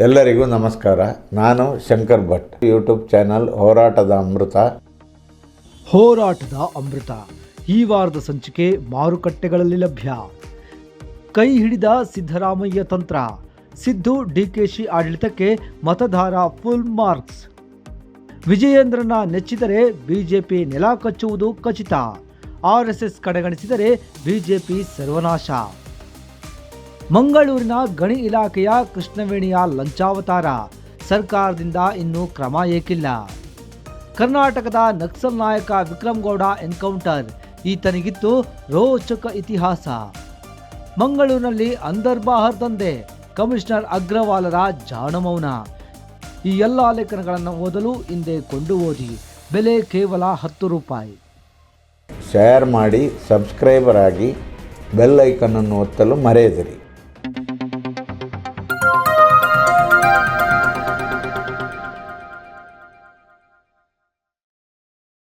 ಎಲ್ಲರಿಗೂ ನಮಸ್ಕಾರ. ನಾನು ಶಂಕರ್ ಭಟ್. ಯೂಟ್ಯೂಬ್ ಚಾನಲ್ ಹೋರಾಟದ ಅಮೃತ. ಹೋರಾಟದ ಅಮೃತ. ಈ ವಾರದ ಸಂಚಿಕೆ ಮಾರುಕಟ್ಟೆಗಳಲ್ಲಿ ಲಭ್ಯ. ಕೈ ಹಿಡಿದ ಸಿದ್ದರಾಮಯ್ಯ ತಂತ್ರ. ಸಿದ್ದು ಡಿಕೆಶಿ ಆಡಳಿತಕ್ಕೆ ಮತದಾರ ಫುಲ್ ಮಾರ್ಕ್ಸ್ ವಿಜಯೇಂದ್ರನ ನೆಚ್ಚಿದರೆ ಬಿಜೆಪಿ ನೆಲ ಕಚ್ಚುವುದು ಖಚಿತ. ಆರ್ಎಸ್ಎಸ್ ಕಡೆಗಣಿಸಿದರೆ ಬಿಜೆಪಿ ಸರ್ವನಾಶ. ಮಂಗಳೂರಿನ ಗಣಿ ಇಲಾಖೆಯ ಕೃಷ್ಣವೇಣಿಯ ಲಂಚಾವತಾರ. ಸರ್ಕಾರದಿಂದ ಇನ್ನೂ ಕ್ರಮ ಏಕಿಲ್ಲ. ಕರ್ನಾಟಕದ ನಕ್ಸಲ್ ನಾಯಕ ವಿಕ್ರಮ್ ಗೌಡ ಎನ್ಕೌಂಟರ್, ಈತನಿಗಿತ್ತು ರೋಚಕ ಇತಿಹಾಸ. ಮಂಗಳೂರಿನಲ್ಲಿ ಅಂದರ್ಬಾಹರ್ ದಂಧೆ, ಕಮಿಷನರ್ ಅಗ್ರವಾಲರ ಜಾಣಮೌನ. ಈ ಎಲ್ಲ ಲೇಖನಗಳನ್ನು ಓದಲು ಹಿಂದೆ ಕೊಂಡು ಓದಿ, ಬೆಲೆ ಕೇವಲ ಹತ್ತು ರೂಪಾಯಿ. ಶೇರ್ ಮಾಡಿ, ಸಬ್ಸ್ಕ್ರೈಬರ್ ಆಗಿ, ಬೆಲ್ ಐಕನ್ನನ್ನು ಒತ್ತಲು ಮರೆಯದಿರಿ.